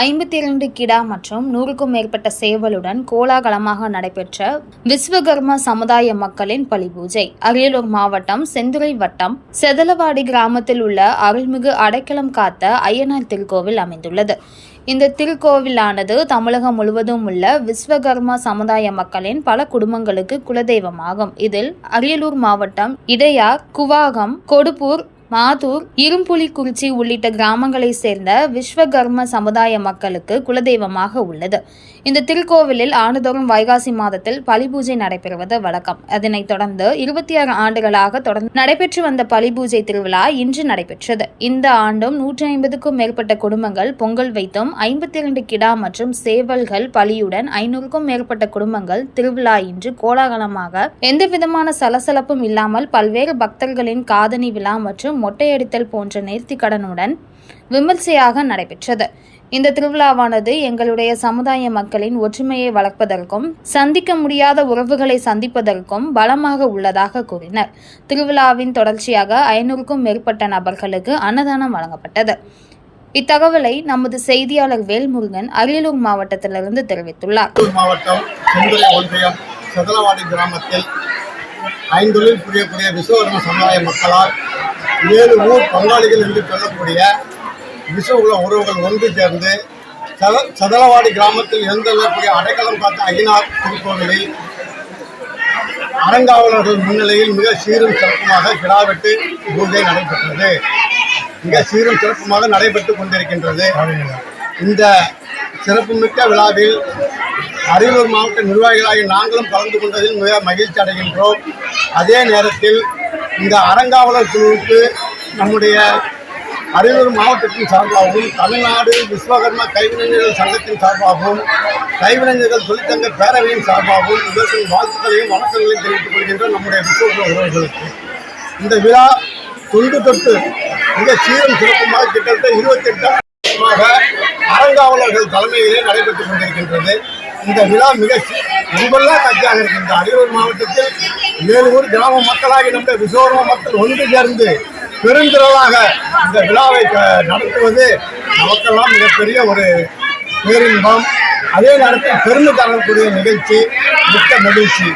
ஐம்பத்தி இரண்டு கிடா மற்றும் நூறுக்கும் மேற்பட்ட சேவலுடன் கோலாகலமாக நடைபெற்ற விஸ்வகர்ம சமுதாய மக்களின் பலி பூஜை அரியலூர் மாவட்டம் செந்துறை வட்டம் செதலவாடி கிராமத்தில் உள்ள அருள்மிகு அடைக்கலம் காத்த ஐயனார் திருக்கோவில் அமைந்துள்ளது. இந்த திருக்கோவிலானது தமிழகம் முழுவதும் உள்ள விஸ்வகர்மா சமுதாய மக்களின் பல குடும்பங்களுக்கு குலதெய்வமாகும். இதில் அரியலூர் மாவட்டம் இடையார் குவாகம் கொடுப்பூர் மாதூர் இரும்புலிக்குறிச்சி உள்ளிட்ட கிராமங்களைச் சேர்ந்த விஸ்வகர்ம சமுதாய மக்களுக்கு குலதெய்வமாக உள்ளது. இந்த திருக்கோவிலில் ஆண்டுதோறும் வைகாசி மாதத்தில் பலிபூஜை நடைபெறுவது வழக்கம். அதனைத் தொடர்ந்து இருபத்தி ஆறு ஆண்டுகளாக தொடர்ந்து நடைபெற்று வந்த பலிபூஜை திருவிழா இன்று நடைபெற்றது. இந்த ஆண்டும் நூற்றி ஐம்பதுக்கும் மேற்பட்ட குடும்பங்கள் பொங்கல் வைத்தும் ஐம்பத்தி இரண்டு கிடா மற்றும் சேவல்கள் பலியுடன் ஐநூறுக்கும் மேற்பட்ட குடும்பங்கள் திருவிழா இன்று கோலாகலமாக எந்தவிதமான சலசலப்பும் இல்லாமல் பல்வேறு பக்தர்களின் காதணி விழா மற்றும் மொட்டையடித்தல் போன்ற நேர்த்திக்கடனுடன் விமர்சையாக நடைபெற்றது. இந்த திருவிழாவானது எங்களுடைய சமுதாய மக்களின் ஒற்றுமையை வளர்ப்பதற்கும் சந்திக்க முடியாத உறவுகளை சந்திப்பதற்கும் பலமாக உள்ளதாக கூறினர். திருவிழாவின் தொடர்ச்சியாக ஐநூறுக்கும் மேற்பட்ட நபர்களுக்கு அன்னதானம் வழங்கப்பட்டது. இத்தகவலை நமது செய்தியாளர் வேல்முருகன் அரியலூர் மாவட்டத்திலிருந்து தெரிவித்துள்ளார். மாவட்டம் ஒன்றியம் சதலவாடி கிராமத்தில் ஐந்தொழில் புரியக்கூடிய விஸ்வகர்ம சமுதாய மக்களால் ஏழு ஊர் பங்காளிகள் என்று சொல்லக்கூடிய உள்ள உறவுகள் ஒன்று சேர்ந்து சத சதலவாடி கிராமத்தில் எழுந்தள்ளக்கூடிய அடைக்கலம் காத்த ஐயனார் திருக்கோவிலில் அறங்காவலர்கள் முன்னிலையில் மிக சீரும் சிறப்புமாக கிடாவெட்டு பூஜை நடைபெற்றது. மிக சீரும் சிறப்புமாக நடைபெற்றுக் கொண்டிருக்கின்றது. இந்த சிறப்புமிக்க விழாவில் அரியலூர் மாவட்ட நிர்வாகிகளாகி நாங்களும் கலந்து கொண்டதில் மிக மகிழ்ச்சி அடைகின்றோம். அதே நேரத்தில் இந்த அறங்காவலர் குழுவுக்கு நம்முடைய அரியலூர் மாவட்டத்தின் சார்பாகவும் தமிழ்நாடு விஸ்வகர்ம கைவினைஞர்கள் சங்கத்தின் சார்பாகவும் கைவினைஞர்கள் தொழிற்சங்க பேரவையின் சார்பாகவும் இவற்றின் வாழ்த்துக்களையும் வணக்கங்களையும் தெரிவித்துக் கொள்கின்ற நம்முடைய விஸ்வகர்ம உறவுகளுக்கு இந்த விழா தொண்டு தொட்டு மிக சீரும் சிறப்புமாக கிட்டத்தட்ட இருபத்தெட்டு அரங்காவலர்கள் தலைமையிலே நடைபெற்றுக் கொண்டிருக்கின்றது. இந்த விழா மிக சி- கட்சியாக இருக்கின்ற அரியலூர் மாவட்டத்தில் ஏழு ஊர் கிராம மக்களாகி நம்முடைய விசோரம மக்கள் ஒன்று சேர்ந்து பெருந்திரளாக இந்த விழாவை நடத்துவது நமக்கெல்லாம் மிகப்பெரிய ஒரு பேரின்பம். அதே நேரத்தில் பெருமை தரக்கூடிய நிகழ்ச்சி மிக்க மகிழ்ச்சி.